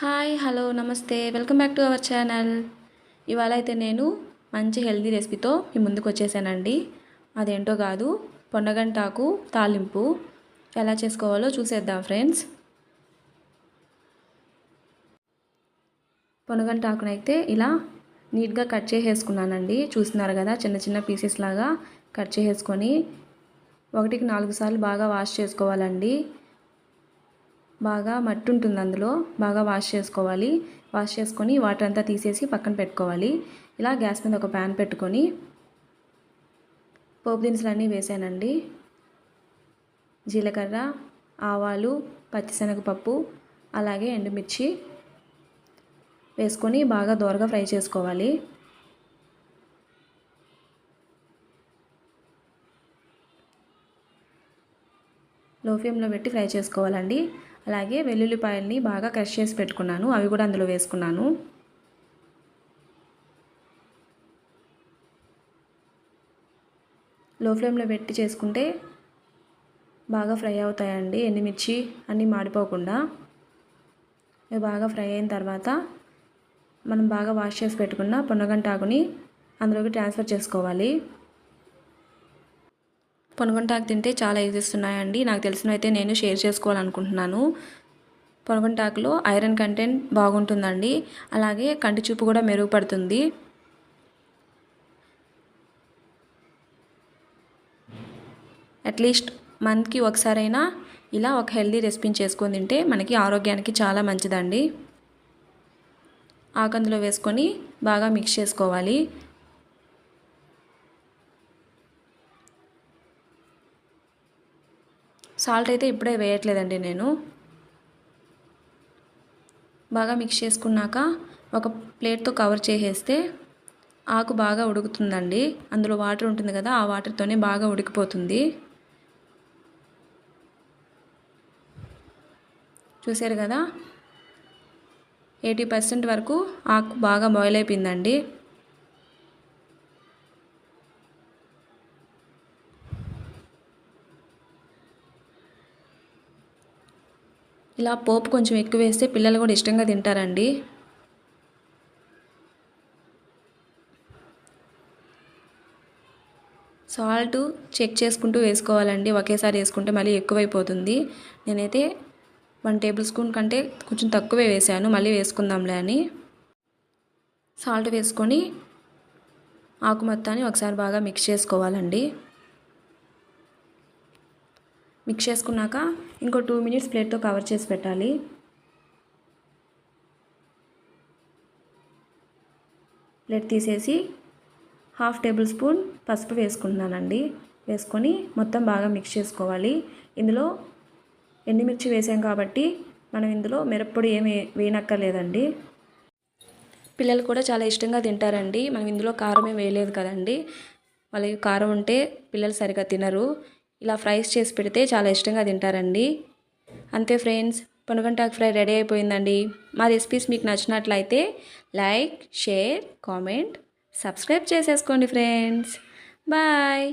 Hi hello నమస్తే. Welcome back to our channel. ఇవాళ అయితే నేను మంచి హెల్తీ రెసిపీతో మీ ముందుకు వచ్చేసానండి అదేంటో కాదు పొన్నగంటాకు తాలింపు ఎలా చేసుకోవాలో చూసేద్దాం ఫ్రెండ్స్. పొనగంటాకునైతే ఇలా నీట్గా కట్ చేసేసుకున్నానండి. చూస్తున్నారు కదా చిన్న చిన్న పీసెస్ లాగా కట్ చేసేసుకొని ఒకటికి నాలుగు సార్లు బాగా వాష్ చేసుకోవాలండి. బాగా మట్టి ఉంటుంది అందులో. బాగా వాష్ చేసుకోవాలి. వాష్ చేసుకొని వాటర్ అంతా తీసేసి పక్కన పెట్టుకోవాలి. ఇలా గ్యాస్ మీద ఒక ప్యాన్ పెట్టుకొని పోపు దినుసులు అన్నీ వేసానండి. జీలకర్ర ఆవాలు పచ్చిశనగపప్పు అలాగే ఎండుమిర్చి వేసుకొని బాగా దోరగా ఫ్రై చేసుకోవాలి. లో ఫ్లేమ్లో పెట్టి ఫ్రై చేసుకోవాలండి. అలాగే వెల్లుల్లిపాయల్ని బాగా క్రష్ చేసి పెట్టుకున్నాను. అవి కూడా అందులో వేసుకున్నాను. లో ఫ్లేమ్లో పెట్టి చేసుకుంటే బాగా ఫ్రై అవుతాయండి. ఎండుమిర్చి అన్నీ మాడిపోకుండా. ఇవి బాగా ఫ్రై అయిన తర్వాత మనం బాగా వాష్ చేసి పెట్టుకున్న పొన్నగంటాకుని అందులోకి ట్రాన్స్ఫర్ చేసుకోవాలి. పొనగంటాకు తింటే చాలా యూజెస్ ఉన్నాయండి నాకు తెలిసినవైతే నేను షేర్ చేసుకోవాలనుకుంటున్నాను. పొనగంటాకులో ఐరన్ కంటెంట్ బాగుంటుందండి. అలాగే కంటి చూపు కూడా మెరుగుపడుతుంది. అట్లీస్ట్ మంత్కి ఒకసారైనా ఇలా ఒక హెల్దీ రెసిపీని చేసుకొని తింటే మనకి ఆరోగ్యానికి చాలా మంచిదండి. ఆకందులో వేసుకొని బాగా మిక్స్ చేసుకోవాలి. సాల్ట్ అయితే ఇప్పుడే వేయట్లేదండి నేను. బాగా మిక్స్ చేసుకున్నాక ఒక ప్లేట్తో కవర్ చేసేస్తే ఆకు బాగా ఉడుకుతుందండి. అందులో వాటర్ ఉంటుంది కదా ఆ వాటర్తోనే బాగా ఉడికిపోతుంది. చూసారు కదా? ఎయిటీ పర్సెంట్ వరకు ఆకు బాగా బాయిల్ అయిపోయిందండి. ఇలా పోపు కొంచెం ఎక్కువ వేస్తే పిల్లలు కూడా ఇష్టంగా తింటారండి. సాల్ట్ చెక్ చేసుకుంటూ వేసుకోవాలండి. ఒకేసారి వేసుకుంటే మళ్ళీ ఎక్కువైపోతుంది. నేనైతే వన్ టేబుల్ స్పూన్ కంటే కొంచెం తక్కువే వేసాను. మళ్ళీ వేసుకుందాంలే అని. సాల్ట్ వేసుకొని ఆకు మొత్తాన్ని ఒకసారి బాగా మిక్స్ చేసుకోవాలండి. మిక్స్ చేసుకున్నాక ఇంకో టూ మినిట్స్ ప్లేట్తో కవర్ చేసి పెట్టాలి. ప్లేట్ తీసేసి హాఫ్ టేబుల్ స్పూన్ పసుపు వేసుకుంటున్నానండి. వేసుకొని మొత్తం బాగా మిక్స్ చేసుకోవాలి. ఇందులో ఎండుమిర్చి వేసాం కాబట్టి మనం ఇందులో మిరప్పొడి ఏమి వేయనక్కర్లేదండి. పిల్లలు కూడా చాలా ఇష్టంగా తింటారండి. మనం ఇందులో కారం ఏం వేయలేదు కదండి. వాళ్ళకి కారం ఉంటే పిల్లలు సరిగా తినరు. ఇలా ఫ్రైస్ చేసి పెడితే చాలా ఇష్టంగా తింటారండి. అంతే ఫ్రెండ్స్ పొనగంటాకు ఫ్రై రెడీ అయిపోయిందండి. మా రెసిపీస్ మీకు నచ్చినట్లయితే లైక్ షేర్ కామెంట్ సబ్స్క్రైబ్ చేసేసుకోండి ఫ్రెండ్స్. బాయ్!